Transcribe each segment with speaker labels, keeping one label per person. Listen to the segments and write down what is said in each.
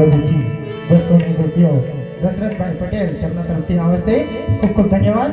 Speaker 1: અવધિથી બસો ની દશરથભાઈ પટેલ તેમના તરફથી આવશે ખૂબ ખૂબ ધન્યવાદ.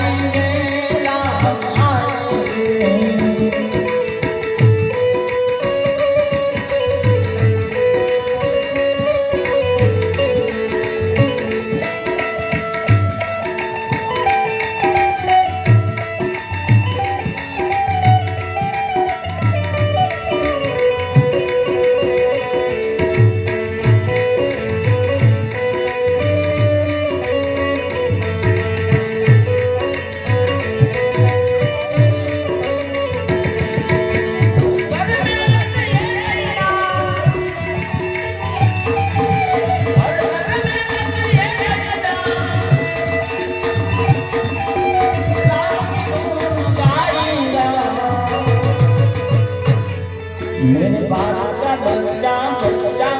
Speaker 2: मेरे बाप का बच्चा बच्चा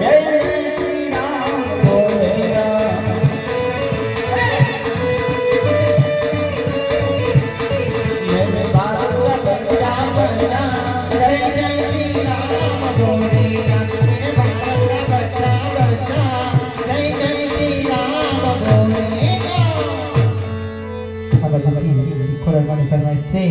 Speaker 2: जय श्री राम बोलेगा मेरे बाप का बच्चा बच्चा जय जय श्री राम बोलेगा मेरे बाप का बच्चा बच्चा जय जय श्री राम बोलेगा
Speaker 1: अब तक ही कोरबानी फरमाइश से